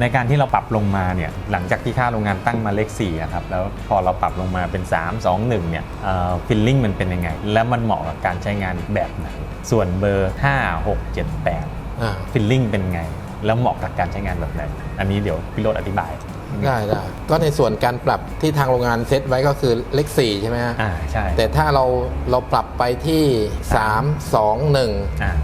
ในการที่เราปรับลงมาเนี่ยหลังจากที่ค่าโรงงานตั้งมาเลข4อะครับแล้วพอเราปรับลงมาเป็น 3 2 1เนี่ยฟิลลิ่งมันเป็นยังไง และมันเหมาะกับการใช้งานแบบไหน ส่วนเบอร์ 5 6 7 8อ่าฟิลลิ่งเป็นไง แล้วเหมาะกับการใช้งานแบบไหน อันนี้เดี๋ยวพี่โรดอธิบายได้ได้ก็ในส่วนการปรับที่ทางโรงงานเซตไว้ก็คือเลข4ใช่ไหมฮะอ่าใช่แต่ถ้าเราเราปรับไปที่ 3 2 1อ่า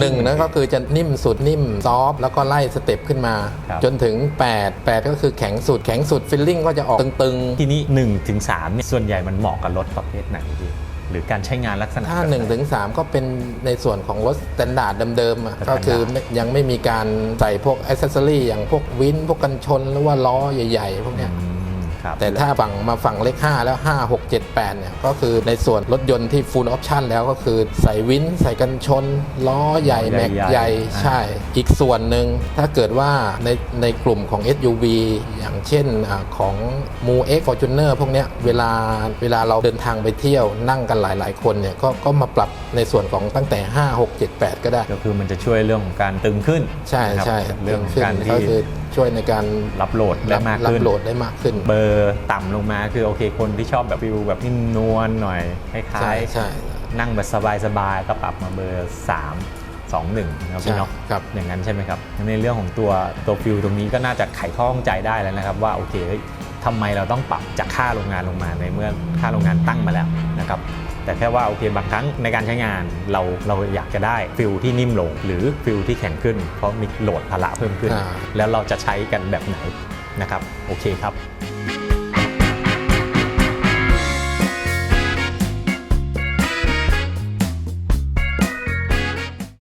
หนึ่งนั่นก็คือจะนิ่มสุดนิ่มซอฟต์แล้วก็ไล่สเต็ปขึ้นมาครับจนถึง 8 8 ก็คือแข็งสุดแข็งสุดฟิลลิ่งก็จะออกตึงทีนี้1ถึง3เนี่ยส่วนใหญ่มันเหมาะกับรถประเภทไหนพี่หรือการใช้งานลักษณะๆถ้าแบบไห1ถึง3ก็เป็นในส่วนของรถสแตนดาร์ดเดิมๆอะ Standard ก็คือไม่ยังไม่มีการใส่พวกอ c เซสซอรี่อย่างพวกวินพวกกันชนหรือว่าล้อใหญ่ ๆ พวกเนี้ยอืม ครับ แต่ถ้าฝั่งมาฝั่งเลข 5 แล้ว 5 6 7 8เนี่ยก็คือในส่วนรถยนต์ที่ full option แล้วก็คือใส่วินใส่กันชน ล้อใหญ่ล้อใหญ่แม็กใหญ่อ่าใช่ อีกส่วนหนึ่งถ้าเกิดว่าในในกลุ่มของ SUV อย่างเช่นอาของ m u X Fortuner พวกเนี้ยเวลาเวลาเราเดินทางไปเที่ยวนั่งกันหลาย ๆ คนเนี่ยก็ก็มาปรับในส่วนของตั้งแต่ 5 6 7 8 ก็ได้ ก็คือมันจะช่วยเรื่องของการตึงขึ้น ใช่นะครับใช่เรื่องของขึ้นการก็ที่คือช่วยในการรับโหลดได้มากรับขึ้นโหลดได้มากขึ้น เบอร์ต่ำลงมาคือโอเคคนที่ชอบแบบฟิลแบบนิ่มนวลหน่อยคล้ใช่ายใช่ๆนั่งแบบสบายๆก็ปรับมาเบอร์ 3 2 1นะครับพี่เนาะครับอย่างนั้นใช่ไหมครับ ในเรื่องของตัวตัวฟิลตรงนี้ก็น่าจะไขข้อข้องใจได้แล้วนะครับว่าโอเคเฮ้ย ทำไมเราต้องปรับจากค่าโรงงานลงมาในเมื่อค่าโรงงานตั้งมาแล้วนะครับแต่แค่ว่าโอเคบางครั้งในการใช้งานเราเราอยากจะได้ฟิลที่นิ่มลง หรือฟิลที่แข็งขึ้น เพราะมีโหลดภาระเพิ่มขึ้นอ่าแล้วเราจะใช้กันแบบไหนนะครับโอเคครับ